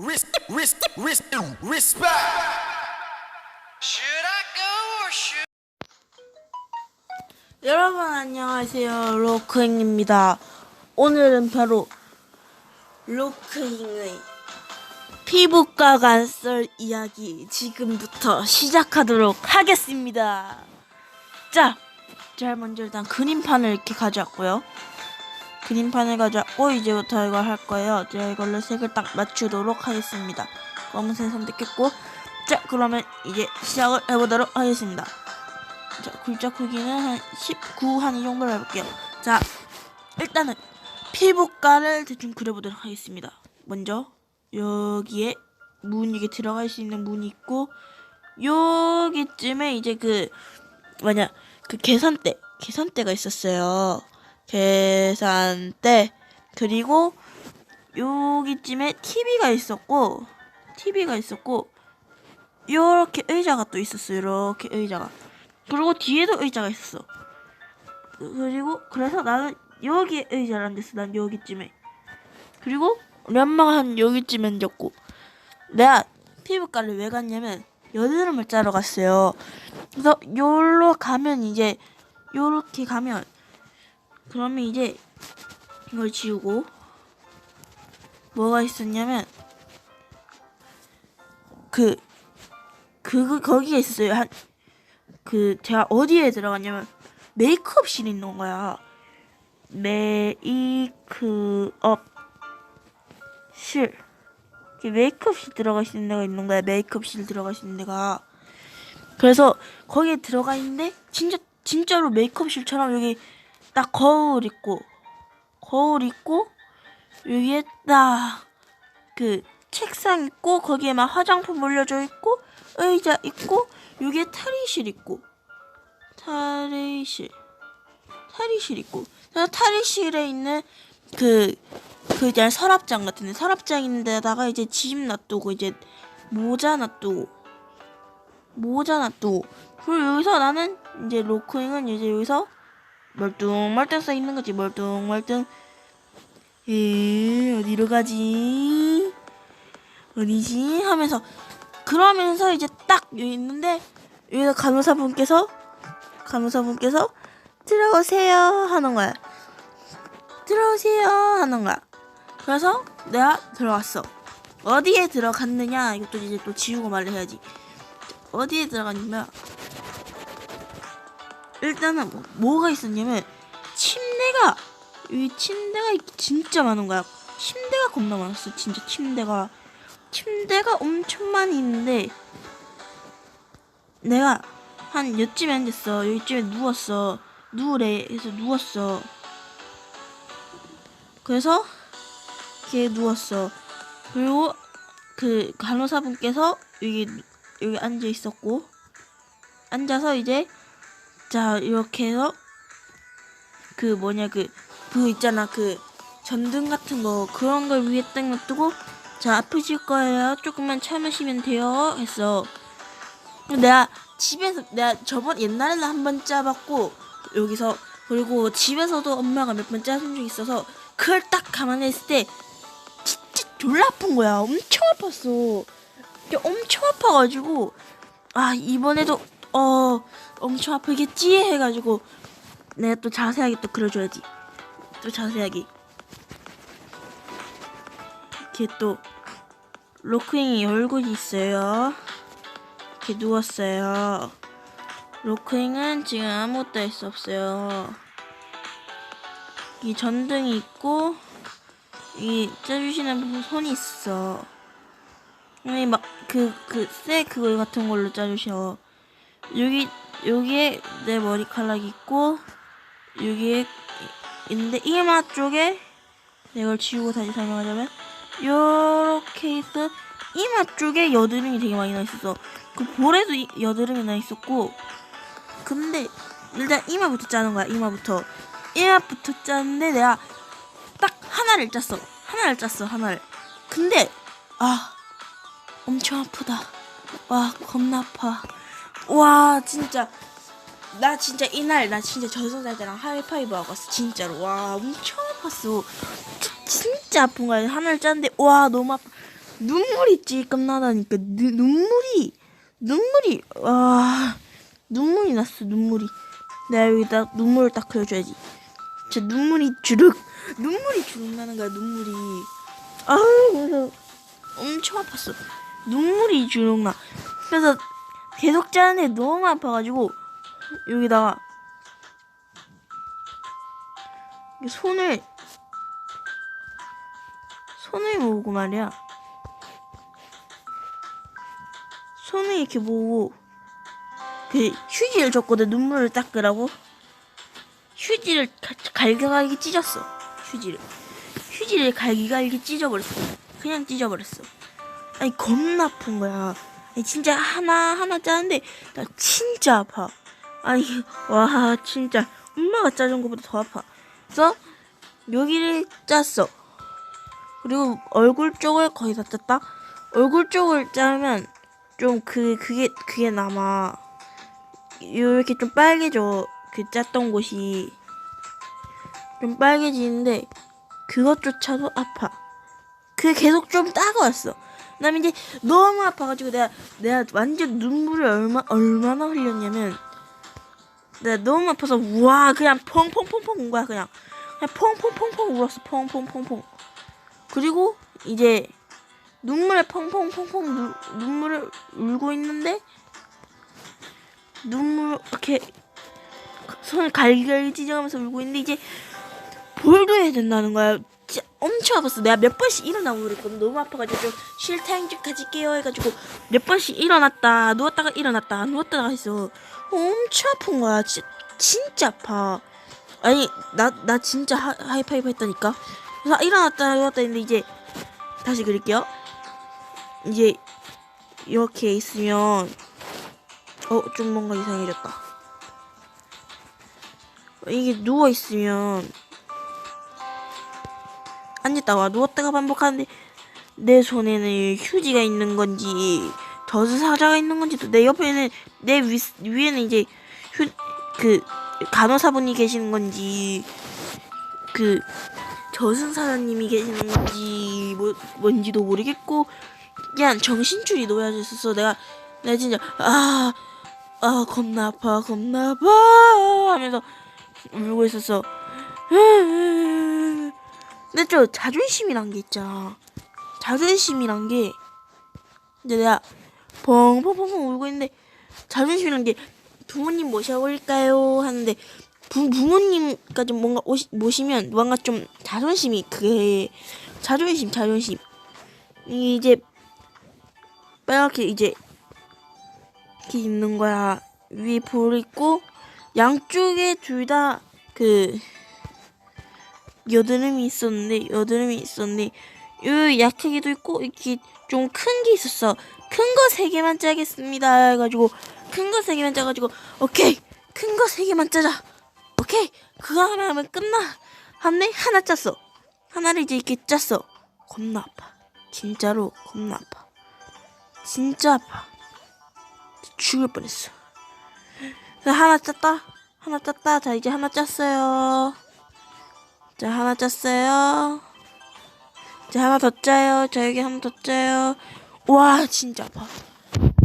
Res- res- res- respect. Should I go or should 여러분 안녕하세요. 로크잉입니다. 오늘은 바로 로크잉의 피부과 썰 이야기 지금부터 시작하도록 하겠습니다. 자 제일 먼저 일단 그림판을 이렇게 가져왔고요 그림판을 가져왔고 이제부터 이걸 할 거예요 제가 이걸로 색을 딱 맞추도록 하겠습니다 검은색 선택했고 자 그러면 이제 시작을 해보도록 하겠습니다 자, 글자 크기는 한 19, 한 이 정도로 해볼게요. 자, 일단은 피부과를 대충 그려보도록 하겠습니다. 먼저 여기에 문 이게 들어갈 수 있는 문이 있고 여기쯤에 이제 그 뭐냐 그 계산대 계산대가 있었어요. 계산대 그리고 여기쯤에 TV가 있었고 TV가 있었고 요렇게 의자가 또 있었어요. 이렇게 의자가. 그리고 뒤에도 의자가 있었어. 그- 그리고 그래서 나는 여기에 의자를 앉았어. 난 여기쯤에. 그리고 엄마가 한 여기쯤에 앉았고 내가 피부과를 왜 갔냐면 여드름을 짜러 갔어요. 그래서 요로 가면 이제 요렇게 가면 그러면 이제 이걸 지우고 뭐가 있었냐면 그 그 거기에 있었어요. 한 그 제가 어디에 들어갔냐면 메이크업실이 있는 거야. 메이크업실. 이렇게 메이크업실 들어가 있는 데가 있는 거야. 메이크업실 들어가 있는 데가. 그래서 거기에 들어가 있는데 진짜 진짜로 메이크업실처럼 여기 딱 거울 있고 거울 있고 여기에 딱 그 책상 있고 거기에 막 화장품 올려져 있고 의자 있고 여기에 탈의실 있고. 탈의실. 탈의실 있고. 탈의실에 있는 그 그 이제 서랍장 같은데 서랍장 있는데다가 이제 짐 놔두고 이제 모자 놔두고. 모자 놔두고. 그리고 여기서 나는 이제 로크잉은 이제 여기서 멀뚱멀뚱 써 있는 거지 멀뚱멀뚱 에 어디로 가지 어디지 하면서 그러면서 이제 딱 여기 있는데 여기서 간호사분께서 간호사분께서 들어오세요 하는 거야. 들어오세요 하는 거야. 그래서 내가 들어갔어. 어디에 들어갔느냐 이것도 이제 또 지우고 말을 해야지. 어디에 들어갔냐면 일단은 뭐, 뭐가 있었냐면 침대가 여기 침대가 진짜 많은 거야. 침대가 겁나 많았어. 진짜 침대가 침대가 엄청 많이 있는데 내가 한 여쯤에 앉았어. 여기쯤에 누웠어. 누우래. 그래서 누웠어. 그래서 이렇게 누웠어. 그리고 그 간호사분께서 여기 여기 앉아 있었고 앉아서 이제 자 이렇게 해서 그 뭐냐 그 그거 있잖아 그 전등 같은 거 그런 걸 위에 딱 놔두고 자 아프실 거예요. 조금만 참으시면 돼요. 했어 내가 집에서 내가 저번 옛날에는 한 번 짜봤고 여기서 그리고 집에서도 엄마가 몇 번 짜준 적 있어서 그걸 딱 감안했을 때 진짜 졸라 아픈 거야. 엄청 아팠어. 엄청 아파가지고 아 이번에도 어 엄청 아프겠지 해가지고 내가 또 자세하게 또 그려줘야지. 또 자세하게. 이렇게 또 로크잉이 얼굴이 있어요. 이렇게 누웠어요. 로크잉은 지금 아무것도 할 수 없어요. 이 전등이 있고 이 짜주시는 분 손이 있어. 여기 막그 그 쇠 그거 같은 걸로 짜주셔 여기 여기에 내 머리카락 있고 여기에 있는데 이마 쪽에 이걸 지우고 다시 설명하자면 요렇게 있어 이마 쪽에 여드름이 되게 많이 나 있었어. 그 볼에도 이- 여드름이 나 있었고 근데 일단 이마부터 짜는 거야 이마부터. 이마부터 짰는데 내가 딱 하나를 짰어. 하나를 짰어 하나를. 근데 아 엄청 아프다. 와 겁나 아파 와 진짜. 나 진짜 이날 나 진짜 저승사자랑 하이파이브 하고 왔어 진짜로. 와 엄청 아팠어. 진- 진짜 아픈 거야. 하나를 짰는데 와 너무 아파. 눈물이 찔끔 나다니까. 누, 눈물이 눈물이 와. 눈물이 났어 눈물이. 내가 여기다 눈물을 딱 그려줘야지. 진짜 눈물이 주룩 눈물이 주룩 나는 거야 눈물이. 아우 그래서 엄청 아팠어. 눈물이 주룩 나. 그래서 계속 짜는데 너무 아파가지고 여기다가 이 손을 손을 모으고 말이야. 손을 이렇게 모으고 그 휴지를 줬거든 눈물을 닦으라고. 휴지를 가- 갈기갈기 찢었어 휴지를. 휴지를 갈기갈기 찢어버렸어 그냥 찢어버렸어. 아니 겁나 아픈 거야 진짜 하나 하나 짜는데 나 진짜 아파. 아니 와 진짜. 엄마가 짜준 것보다 더 아파. 그래서 여기를 짰어. 그리고 얼굴 쪽을 거의 다 짰다. 얼굴 쪽을 짜면 좀 그 그게 그게 남아. 이렇게 좀 빨개져. 그 짰던 곳이. 좀 빨개지는데 그것조차도 아파. 그 계속 좀 따가웠어 그다음에 이제 너무 아파가지고 내가 내가 완전 눈물을 얼마 얼마나 흘렸냐면 내가 너무 아파서 와 그냥 펑펑펑펑 운 거야 그냥 그냥 펑펑펑펑 울었어 펑펑펑펑 그리고 이제 눈물에 펑펑펑펑 누, 눈물을 울고 있는데 눈물 이렇게 손을 갈기갈기 찢어가면서 울고 있는데 이제 볼도 해야 된다는 거야. 진짜 엄청 아팠어. 내가 몇 번씩 일어나고 그랬거든. 너무 아파가지고 좀 쉴 타임 좀 가질게요 해가지고 몇 번씩 일어났다 누웠다가 일어났다 누웠다가 했어. 엄청 아픈 거야. 진짜 진짜 아파. 아니 나 나 진짜 하, 하이파이브 했다니까. 그래서 일어났다 누웠다 했는데 이제 다시 그릴게요. 이제 이렇게 있으면 어 좀 뭔가 이상해졌다. 이게 누워 있으면 앉았다가 누웠다가 반복하는데 내 손에는 휴지가 있는 건지 젖은 사자가 있는 건지도 내 옆에는 내 위, 위에는 이제 휴 그 간호사분이 계시는 건지 그 젖은 사장님이 계시는 건지 뭐 뭔지도 모르겠고 그냥 정신줄이 놓여져 있어서 내가 내가 진짜 아아 겁나 아파 겁나 아파 하면서 울고 있었어. 근데 저 자존심이란 게 있잖아. 자존심이란 게 이제 내가 펑펑펑펑 울고 있는데 자존심이란 게 부모님 모셔올까요? 하는데 부, 부모님까지 뭔가 오시, 모시면 뭔가 좀 자존심이 그게 자존심 자존심. 이제 빨갛게 이제 이렇게 있는 거야. 위에 볼 있고 양쪽에 둘 다 그 여드름이 있었는데 여드름이 있었는데 요 약하게도 있고 이렇게 좀 큰 게 있었어. 큰 거 세 개만 짜겠습니다. 해가지고 큰 거 세 개만 짜가지고 오케이 큰 거 세 개만 짜자. 오케이 그거 하나 하면 끝나. 한데 하나 짰어. 하나를 이제 이렇게 짰어. 겁나 아파. 진짜로 겁나 아파. 진짜 아파. 죽을 뻔했어. 자, 하나 짰다. 하나 짰다. 자, 이제 하나 짰어요. 자, 하나 짰어요. 자, 하나 더 짜요. 자, 여기 하나 더 짜요. 와, 진짜 아파.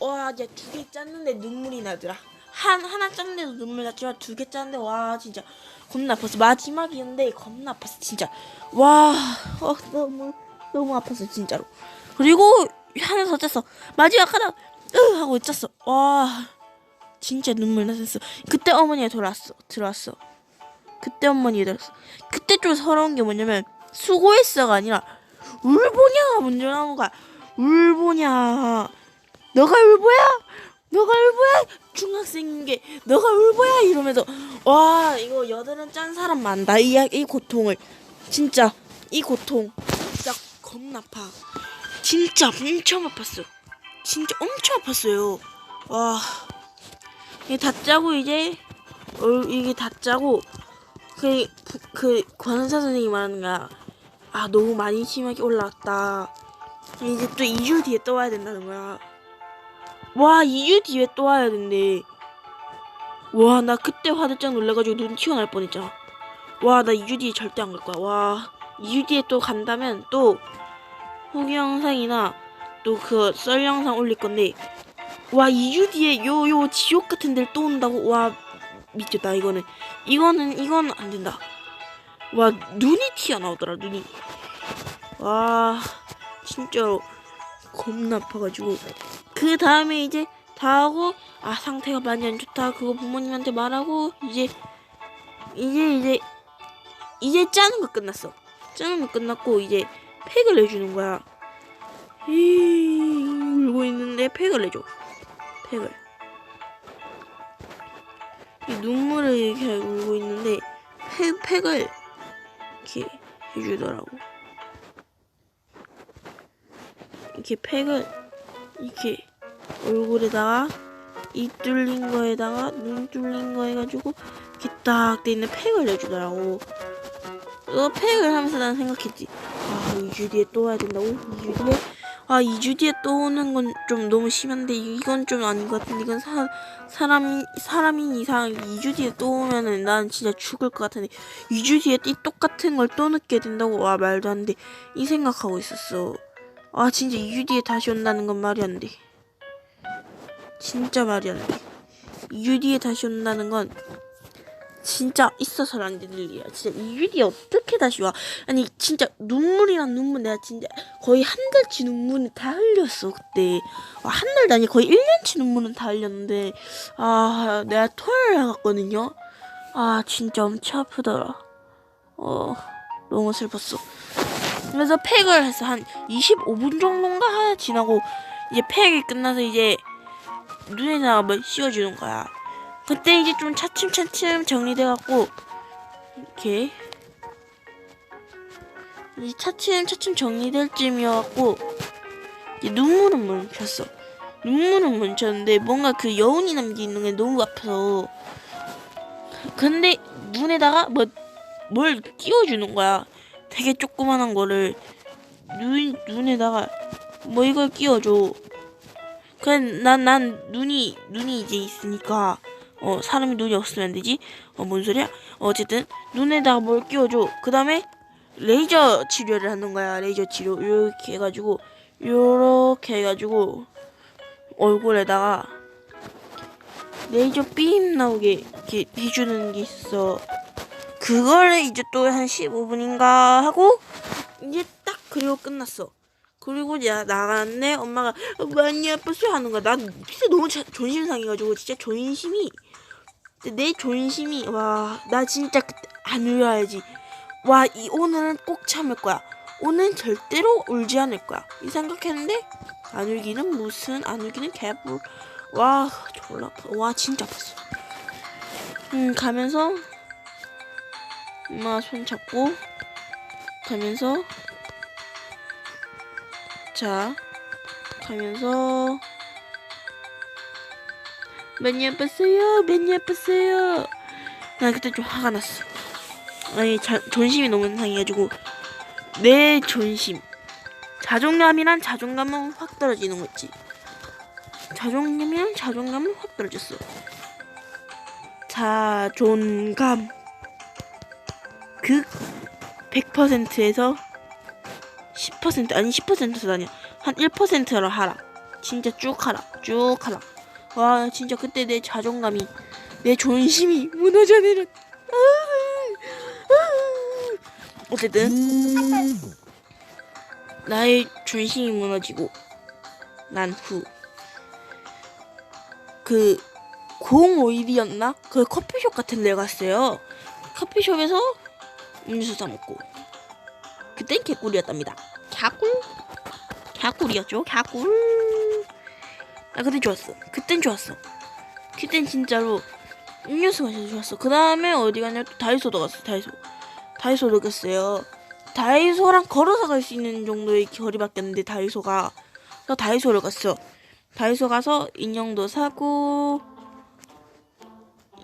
와, 이제 두개 짰는데 눈물이 나더라. 한, 하나 짰는데도 눈물 났지만 두 개 짰는데, 와, 진짜 겁나 아팠어. 마지막이었는데 겁나 아팠어, 진짜. 와, 어, 너무, 너무 아팠어, 진짜로. 그리고 하나 더 짰어. 마지막 하나, 으! 하고 짰어. 와. 진짜 눈물 났었어. 그때 어머니가 돌아왔어. 들어왔어. 그때 어머니가 들어왔어. 그때 좀 서러운 게 뭐냐면 수고했어가 아니라 울보냐가 먼저 나온 거야. 울보냐. 너가 울보야? 너가 울보야? 중학생인 게 너가 울보야? 이러면서 와 이거 여드름 짠 사람 많다. 이, 이 고통을 진짜 이 고통 진짜 겁나 아파. 진짜 엄청 아팠어. 진짜 엄청 아팠어요. 와. 이게 다 짜고 이제 어, 이게 다 짜고 그, 부- 그 관사 선생님이 말하는 거야. 아 너무 많이 심하게 올라왔다. 이제 또 2주 뒤에 또 와야 된다는 거야. 와 2주 뒤에 또 와야 된대. 와 나 그때 화들짝 놀라가지고 눈 튀어나올 뻔했잖아. 와 나 2주 뒤에 절대 안 갈 거야. 와 2주 뒤에 또 간다면 또 후기 영상이나 또 그 썰 영상 올릴 건데 와 2주 뒤에 요 요 지옥 같은 데를 또 온다고 와 미쳤다. 이거는 이거는 이건 안 된다. 와 눈이 튀어나오더라 눈이. 와 진짜로 겁나 아파가지고. 그 다음에 이제 다 하고 아 상태가 많이 안 좋다. 그거 부모님한테 말하고 이제 이제 이제 이제 짜는 거 끝났어. 짜는 거 끝났고 이제 팩을 내주는 거야. 이 울고 있는데 팩을 내줘. 팩을. 이 눈물을 이렇게 울고 있는데 팩, 팩을 이렇게 해주더라고 이렇게 팩을 이렇게 얼굴에다가 입 뚫린 거에다가 눈 뚫린 거 해가지고 이렇게 딱 돼 있는 팩을 내주더라고. 그 팩을 하면서 난 생각했지. 아 2주 뒤에 또 와야 된다고? 2주 뒤에? 아 2주 뒤에 또 오는 건 좀 너무 심한데 이건 좀 아닌 것 같은데 이건 사, 사람 사람인 이상 2주 뒤에 또 오면은 난 진짜 죽을 것 같은데 2주 뒤에 이 똑같은 걸또 늦게 된다고 와 말도 안 돼. 이 생각하고 있었어. 아 진짜 2주 뒤에 다시 온다는 건 말이 안 돼. 진짜 말이 안 돼. 2주 뒤에 다시 온다는 건 진짜 있어서는 안 되는 일이야. 진짜 2주 뒤에 어떻게 다시 와? 아니 진짜 눈물이랑 눈물 내가 진짜 거의 한 달치 눈물을 다 흘렸어 그때. 아, 한 달도 아니 거의 1년치 눈물은 다 흘렸는데 아 내가 토요일에 갔거든요. 아 진짜 엄청 아프더라. 어 너무 슬펐어. 그래서 팩을 해서 한 25분 정도인가 지나고 이제 팩이 끝나서 이제 눈에다가 뭘 씌워주는 거야. 그때 이제 좀 차츰차츰 정리돼갖고 이렇게 이제 차츰차츰 정리될 쯤이어갖고 이제 눈물은 멈췄어. 눈물은 멈췄는데 뭔가 그 여운이 남기는 게 너무 아파서 근데 눈에다가 뭐 뭘 끼워주는 거야. 되게 조그만한 거를 눈 눈에다가 뭐 이걸 끼워줘. 그냥 난, 난 눈이 눈이 이제 있으니까 어 사람이 눈이 없으면 안 되지. 어뭔 소리야? 어쨌든 눈에다가 뭘 끼워줘. 그 다음에 레이저 치료를 하는 거야. 레이저 치료 이렇게 해가지고 요렇게 해가지고 얼굴에다가 레이저 빔 나오게 이렇게 해주는 게 있어. 그거를 이제 또 한 15분인가 하고 이제 딱 그리고 끝났어. 그리고 이제 나갔네 엄마가 어, 많이 아팠어 하는 거야. 난 진짜 너무 자, 존심 상해가지고 진짜 존심이 내 존심이 와 나 진짜 그때 안 울어야지. 와 이 오늘은 꼭 참을 거야. 오늘 절대로 울지 않을 거야. 이 생각했는데 안 울기는 무슨 안 울기는 개뿔. 와 졸라 아파. 와 진짜 아팠어. 음 가면서 엄마 손 잡고 가면서 자 가면서 많이 아팠어요? 많이 아팠어요? 나 그때 좀 화가 났어. 아니 자, 존심이 너무 상해가지고. 내 존심. 자존감이란 자존감은 확 떨어지는 거 있지. 자존감이란 자존감은 확 떨어졌어. 자존감. 그 100%에서 10% 아니 10%도 아니야 한 1%로 하라. 진짜 쭉 하라. 쭉 하라 와 진짜 그때 내 자존감이 내 존심이 무너져 내려 어쨌든 나의 존심이 무너지고 난 후그 05일이었나? 그 커피숍 같은 데 갔어요 커피숍에서 음료수 사 먹고 그땐 개꿀이었답니다. 개꿀? 개꿀이었죠. 개꿀. 아 그땐 좋았어. 그땐 좋았어. 그땐 진짜로 음료수가 진짜 좋았어. 그 다음에 어디 갔냐? 또 다이소도 갔어. 다이소. 다이소도 갔어요. 다이소랑 걸어서 갈 수 있는 정도의 거리밖에 없는데 다이소가. 그래서 다이소를 갔어. 다이소 가서 인형도 사고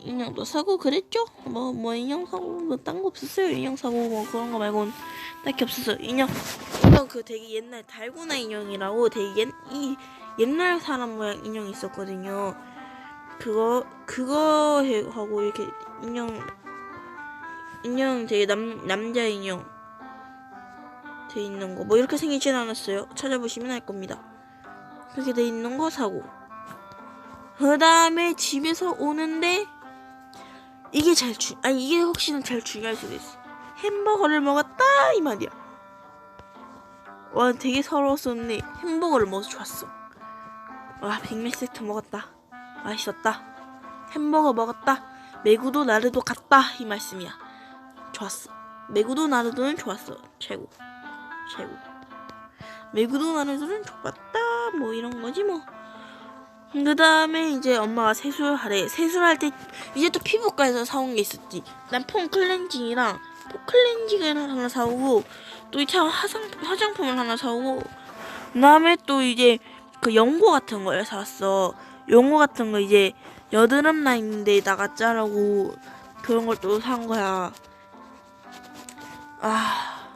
인형도 사고 그랬죠? 뭐뭐 인형 사고 뭐 딴 거 없었어요. 인형 사고 뭐 그런 거 말고는 딱히 없었어요. 인형 인형 그 되게 옛날 달고나 인형이라고 되게 옛, 이 옛날 사람 모양 인형 있었거든요. 그거 그거 해, 하고 이렇게 인형 인형 되게 남 남자 인형 돼 있는 거 뭐 이렇게 생기진 않았어요. 찾아보시면 알 겁니다. 그렇게 돼 있는 거 사고 그 다음에 집에서 오는데 이게 잘 주, 아니 이게 혹시나 잘 중요할 수도 있어. 햄버거를 먹었다 이 말이야. 와 되게 서러웠었네. 햄버거를 먹어서 좋았어. 와 빅맥 세트 먹었다. 맛있었다. 햄버거 먹었다. 메구도 나르도 갔다 이 말씀이야. 좋았어. 메구도 나르도는 좋았어. 최고. 최고. 메구도 나르도는 좋았다. 뭐 이런 거지 뭐. 그 다음에 이제 엄마가 세수하래. 세수할 때 이제 또 피부과에서 사온 게 있었지. 난 폼 클렌징이랑 폼 클렌징을 하나 사오고 또 이 차 화장 화장품을 하나 사오고 그 다음에 또 이제 그 연고 같은 걸 사왔어. 연고 같은 거 이제 여드름 나 있는데다가 짜라고 그런 걸 또 산 거야. 아,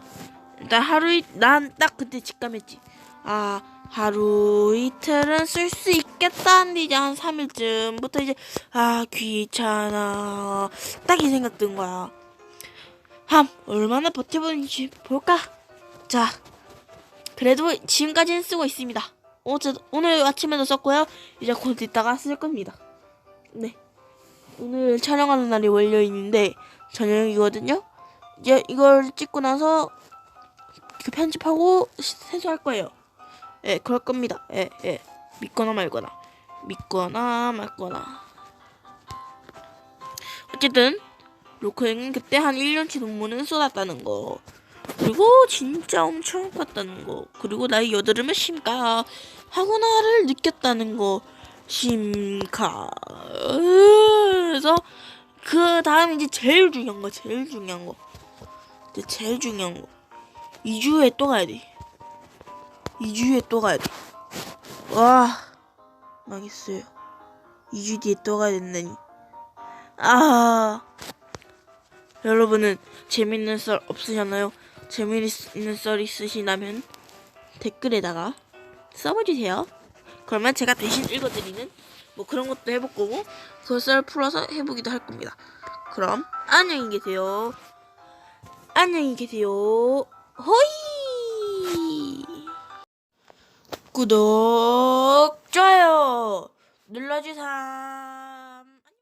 일단 하루 이, 난 딱 그때 직감했지. 아, 하루 이틀은 쓸 수 있겠다 근데 이제 한 3일쯤부터 이제 아 귀찮아 딱 이 생각 든 거야 함 얼마나 버텨보는지 볼까 자 그래도 지금까지는 쓰고 있습니다 어제 오늘 아침에도 썼고요 이제 곧 이따가 쓸 겁니다 네 오늘 촬영하는 날이 월요일인데 저녁이거든요 이제 이걸 찍고 나서 그 편집하고 시- 세수할 거예요 예, 그럴 겁니다. 예, 예. 믿거나 말거나. 믿거나 말거나. 어쨌든, 로크행은 그때 한 1년치 논문을 쏟았다는 거. 그리고 진짜 엄청 아팠다는 거. 그리고 나의 여드름을 심가 하구나를 느꼈다는 거. 심가. 그래서, 그 다음 이제 제일 중요한 거, 제일 중요한 거. 이제 제일 중요한 거. 2주에 또 가야 돼. 2주에 또 가야 돼. 와, 망했어요. 2주 뒤에 또 가야 된다니. 아, 여러분은 재밌는 썰 없으셨나요? 재밌는 썰 있으시다면 댓글에다가 써봐주세요. 그러면 제가 대신 읽어드리는 뭐 그런 것도 해볼 거고 그 썰 풀어서 해보기도 할 겁니다. 그럼 안녕히 계세요. 안녕히 계세요. 호이! 구독, 좋아요 눌러주세요.